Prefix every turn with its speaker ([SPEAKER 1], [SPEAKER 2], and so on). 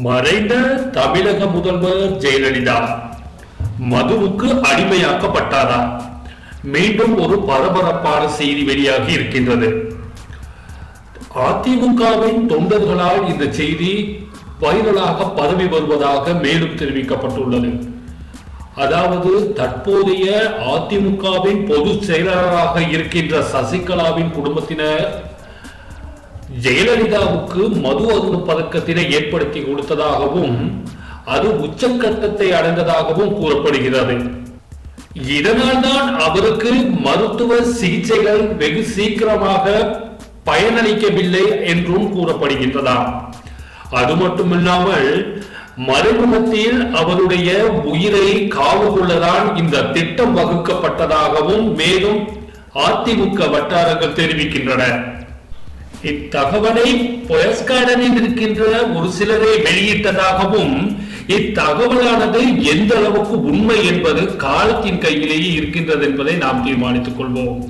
[SPEAKER 1] மறைந்த தமிழக முதல்வர் ஜெயலலிதா மதுவுக்கு அடிமையாக்கப்பட்டாரா? மீண்டும் ஒரு பரபரப்பான செய்தி வெளியாகி இருக்கின்றது. அதிமுகவின் தொண்டர்களால் இந்த செய்தி வைரலாக பரவி வருவதாக மேலும் தெரிவிக்கப்பட்டுள்ளது. அதாவது தற்போதைய அதிமுகவின் பொதுச் செயலாளராக இருக்கின்ற சசிகலாவின் குடும்பத்தினர் ஜெயலலிதாவுக்கு மது அருண் பதக்கத்தினை ஏற்படுத்தி கொடுத்ததாகவும் அது உச்சக்கட்டத்தை அடைந்ததாகவும் கூறப்படுகிறது. இதனால்தான் அவருக்கு மருத்துவ சிகிச்சைகள் வெகு சீக்கிரமாக பயனளிக்கவில்லை என்றும் கூறப்படுகின்றதாம் அது மட்டுமில்லாமல் மறுமுகத்தில் அவருடைய உயிரை காவு கொள்ளதான் இந்த திட்டம் வகுக்கப்பட்டதாகவும் மேலும் அதிமுக வட்டாரங்கள் தெரிவிக்கின்றன. இத்தகவலை பொயஸ்கார்டனில் இருக்கின்ற ஒரு சிலரை வெளியிட்டதாகவும் இத்தகவலானது எந்த அளவுக்கு உண்மை என்பது காலத்தின் கையிலேயே இருக்கின்றது என்பதை நாம் தீர்மானித்துக் கொள்வோம்.